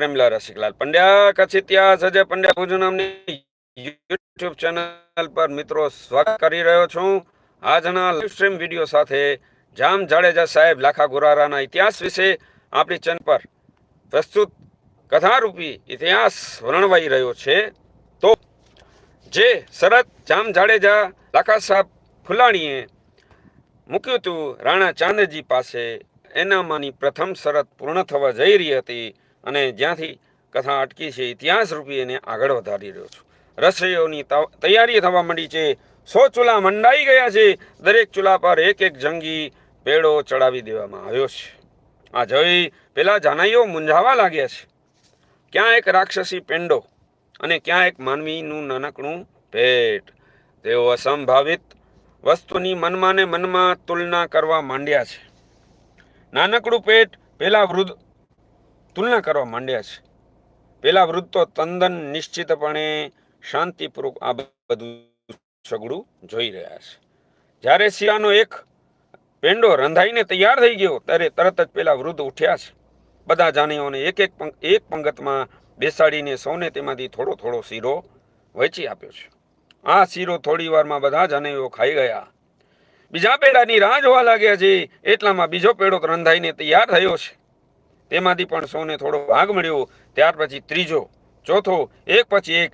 પ્રેમલા રસિકલાલ પંડ્યા કચ્છ ઇતિહાસ અજય પંડ્યા ભુજ નામની YouTube channel પર મિત્રો સ્વાગત કરી રહ્યો છું. આજના લાઈવ સ્ટ્રીમ વીડિયો સાથે જામ જાડેજા સાહેબ લાખા ગુરારાના ઇતિહાસ વિશે આપણી ચેનલ પર પ્રસ્તુત કથારૂપી ઇતિહાસ વર્ણવાઈ રહ્યો છે. તો જે શરત જામ જાડેજા લાખા સાહેબ ફુલાણીએ મૂક્યું હતું, રાણા ચાંદજી પાસે એનામાંની પ્રથમ શરત પૂર્ણ થવા જઈ રહી હતી. અને જ્યાંથી કથા અટકી છે ઇતિહાસ રૂપી એને આગળ વધારી રહ્યો છું. રસોઈઓની તૈયારી થવા માંડી છે. સો ચૂલા મંડાઈ ગયા છે. દરેક ચૂલા પર એક એક જંગી પેડો ચડાવી દેવામાં આવ્યો છે. આ જોઈ પેલા જાનાઈઓ મૂંઝાવા લાગ્યા છે. ક્યાં એક રાક્ષસી પેંડો અને ક્યાં એક માનવીનું નાનકડું પેટ. તેઓ અસંભાવિત વસ્તુની મનમાં ને મનમાં તુલના કરવા માંડ્યા છે. નાનકડું પેટ પેલા વૃદ્ધ તુલના કરવા માંડ્યા છે. પેલા વૃદ્ધ તો તંદન નિશ્ચિતપણે શાંતિપૂર્વક આ બધું સગડું જોઈ રહ્યા છે. જ્યારે શિયાનો એક પેંડો રંધાઈને તૈયાર થઈ ગયો, ત્યારે તરત જ પેલા વૃદ્ધ ઉઠ્યા છે. બધા જાનીઓને એક એક એક પંગતમાં બેસાડીને સૌને તેમાંથી થોડો થોડો શીરો વહેંચી આપ્યો છે. આ શીરો થોડી વારમાં બધા જાનીઓ ખાઈ ગયા. બીજા પેડાની રાહ જોવા લાગ્યા છે, એટલામાં બીજો પેડો રંધાઈને તૈયાર થયો છે. તેમાંથી પણ સૌને થોડો ભાગ મળ્યો. ત્યાર પછી ત્રીજો, ચોથો, એક પછી એક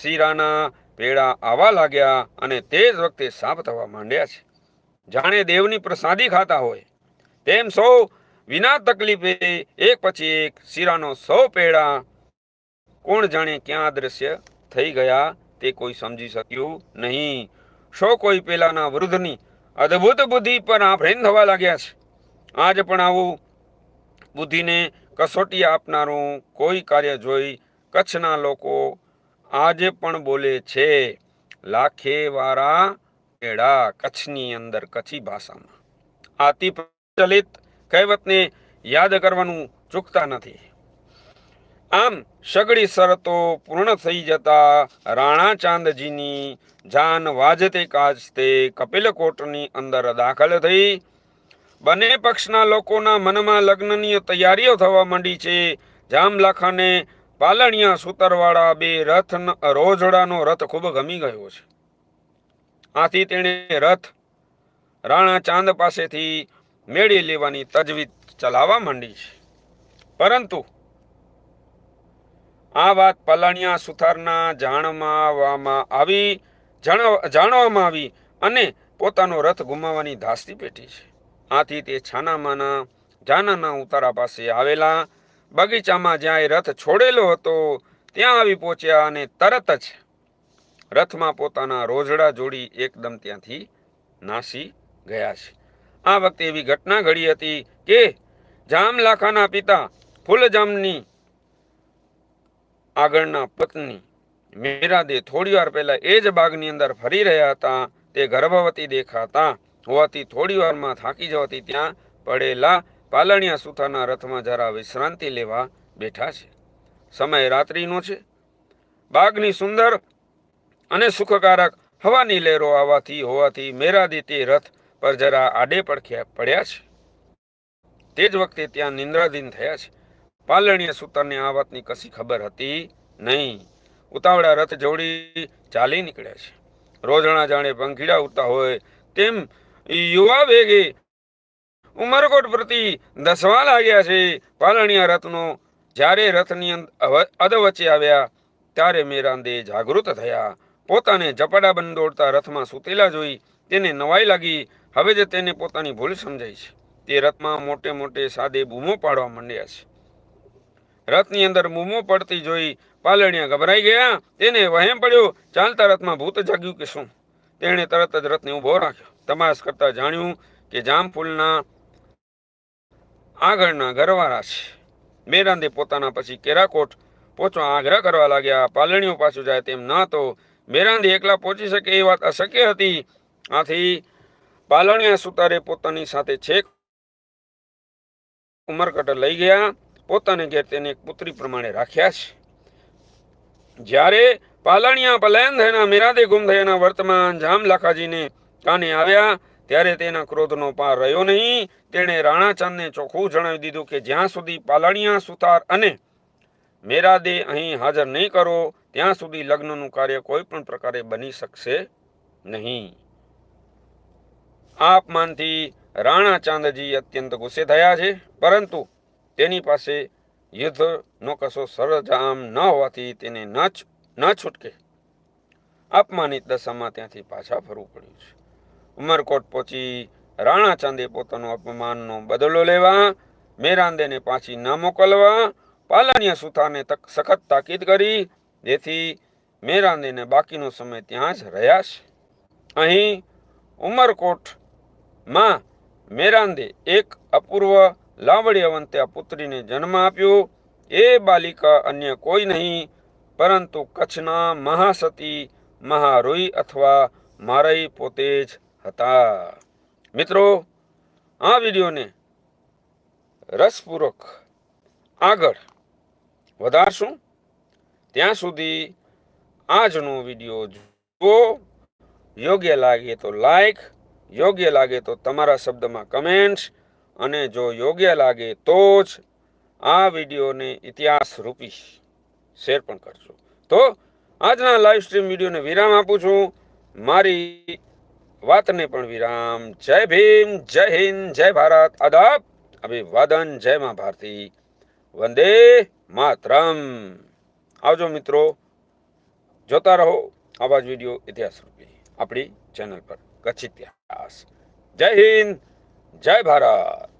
શીરાના પેડા આવવા લાગ્યા અને તે જ વખતે સાપ થવા માંડ્યા છે. જાણે દેવની પ્રસાદી ખાતા હોય. તેમ સૌ વિના તકલીફે એક પછી એક શીરાનો સૌ પેડા કોણ જાણે ક્યાં દ્રશ્ય થઈ ગયા તે કોઈ સમજી શક્યું નહીં. શો કોઈ પેલાના વૃદ્ધની અદ્ભુત બુદ્ધિ પર આભરેન થવા લાગ્યા છે. આજ પણ આવું બુદ્ધિને કસોટી આપનારું કોઈ કાર્ય જોઈ કચ્છના લોકો આજે પણ બોલે છે, લાખે વાળા પેડા કચ્છની અંદર કચ્છી ભાષામાં. આતિ પ્રચલિત કહેવતને યાદ કરવાનું ચૂકતા નથી. આમ સગડી શરતો પૂર્ણ થઈ જતા રાણા ચાંદજીની જાન વાજતે કાજતે કપિલકોટની અંદર દાખલ થઈ બંને પક્ષના લોકોના મનમાં લગ્નની તૈયારીઓ થવા માંડી છે. જામલાખાને પાલણિયા સુતરવાળા બે રથ રોજડાનો રથ ખૂબ ગમી ગયો છે. આથી તેણે રથ રાણા ચાંદ પાસેથી મેળવી લેવાની તજવીજ ચલાવવા માંડી છે. પરંતુ આ વાત પલાણિયા સુથારના જાણવામાં આવી, જાણવા, જાણવામાં આવી અને પોતાનો રથ ગુમાવવાની ધાસ્તી પેટી છે. આથી તે છાનામાના જાનાના ઉતારા પાસે આવેલા. બગીચામાં જ્યાં એ રથ છોડેલો હતો, ત્યાં આવી પહોંચ્યા અને તરત જ રથમાં પોતાના રોજડા જોડી એકદમ ત્યાંથી નાસી ગયા છે. આ વખતે એવી ઘટના ઘડી હતી કે જામલાખાના પિતા ફૂલજામની આગળના પત્ની મીરાદે થોડી વાર પહેલાં એ જ બાગની અંદર ફરી રહ્યા હતા, તે ગર્ભવતી દેખાતા હોવાથી થોડી વારમાં થાકી જવાથી ત્યાં પડેલા પાલણિયા સુથાના રથમાં જરા વિશ્રાંતિ લેવા બેઠા છે. સમય રાત્રિનો છે. બાગની સુંદર અને સુખકારક હવાની લહેરો આવવાથી હોવાથી મેરાદિત્ય રથ પર જરા આડે પડખ્યા પડ્યા છે. તે જ વખતે ત્યાં નિંદ્રાધીન થયા છે. પાલણીય સૂતરને આ વાતની કશી ખબર હતી નહીં. ઉતાવળા રથ જોડી ચાલી નીકળ્યા છે. રોજણા જાણે પંખીડા ઉડતા હોય તેમ યુવા વેગે. ઉમરકોટ પ્રતિ દસવા લાગ્યા છે. પાલણીયા રથનો. જ્યારે રથની અધવચ્ચે આવ્યા, ત્યારે મેરાંદે જાગૃત થયા. પોતાને ઝપાડા દોડતા રથમાં સૂતેલા જોઈ તેને નવાઈ લાગી. હવે જ તેને પોતાની ભૂલ સમજાઈ છે, તે રથમાં મોટે મોટે સાદે બૂમો પાડવા માંડ્યા છે. રથની અંદર બૂમો પડતી જોઈ પાલણિયા ગભરાઈ ગયા. તેને વહેમ પડ્યો, ચાલતા રથમાં ભૂત જાગ્યું કે શું? તેણે તરત જ રથને ઊભો રાખ્યો. તપાસ કરતા જાણ્યું કે જામફૂલના આગળના ઘરવાળા છે. મેરાંદે પોતાના પછી કેરાકોટ પહોંચવા આગ્રહ કરવા લાગ્યા, પાલણીઓ પાછું જાય તેમ ન તો મેરાંદે એકલા પહોંચી શકે એ વાત અશક્ય હતી. આથી પાલણીયા સુતારે પોતાની સાથે છેક ઉમરકટ લઈ ગયા. પોતાને ઘેર તેને એક પુત્રી પ્રમાણે રાખ્યા છે. જ્યારે પાલણિયા પલાયન થયાના મેરાદે ગુમ થયાના વર્તમાન જામ લાખાજીને કાને આવ્યા? ત્યારે તેના ક્રોધનો પાર રહ્યો નહીં. તેણે રાણાચાંદને ચોખ્ખું જણાવી દીધું કે જ્યાં સુધી પાલણિયા સુતાર અને મેરાદે અહીં હાજર નહીં કરો, ત્યાં સુધી લગ્નનું કાર્ય કોઈ પણ પ્રકારે બની શકશે નહીં. આ અપમાનથી રાણા ચાંદજી અત્યંત ગુસ્સે થયા છે, પરંતુ તેની પાસે યુદ્ધનો કશો સરજામ ન હોવાથી તેને ન છૂટકે. અપમાનિત દશામાં ત્યાંથી પાછા ફરવું પડ્યું છે. ઉમરકોટ પહોંચી રાણા ચાંદે પોતાનો અપમાનનો બદલો લેવા, મેરાંદેને પાછી ન મોકલવા પાલાનિયા સુથારને તક, સખત તાકીદ કરી, જેથી મેરાંદેને બાકીનો સમય ત્યાં જ રહ્યા છે. અહીં ઉમરકોટમાં મેરાંદે એક અપૂર્વ લાવણ્યવંત્યા પુત્રીને જન્મ આપ્યો. એ બાલિકા અન્ય કોઈ નહીં, પરંતુ કચ્છના મહાસતી મહારુઈ અથવા મારઈ પોતે જ હતા. મિત્રો, આ વિડીયોને રસપૂર્વક આગળ વધારશું. ત્યાં સુધી આજનો વીડિયો જુઓ. યોગ્ય લાગે તો લાઈક, યોગ્ય લાગે તો તમારા શબ્દમાં કમેન્ટ્સ, અને જો યોગ્ય લાગે તો જ આ વિડીયોને ઇતિહાસ રૂપી શેર પણ કરજો. તો આજના લાઈવ સ્ટ્રીમ વિડીયોને વિરામ આપું છું. મારી વાતને પણ વિરામ. જય ભીમ, જય હિન્દ, જય ભારત. આદાબ. અભિવાદન. જય મા ભારતી. વંદે માતરમ. આવજો મિત્રો. જોતા રહો આવા જ વીડિયો ઇતિહાસ રૂપી આપણી ચેનલ પર. કચ્છ ઇતિહાસ. જય હિન્દ, જય ભારત.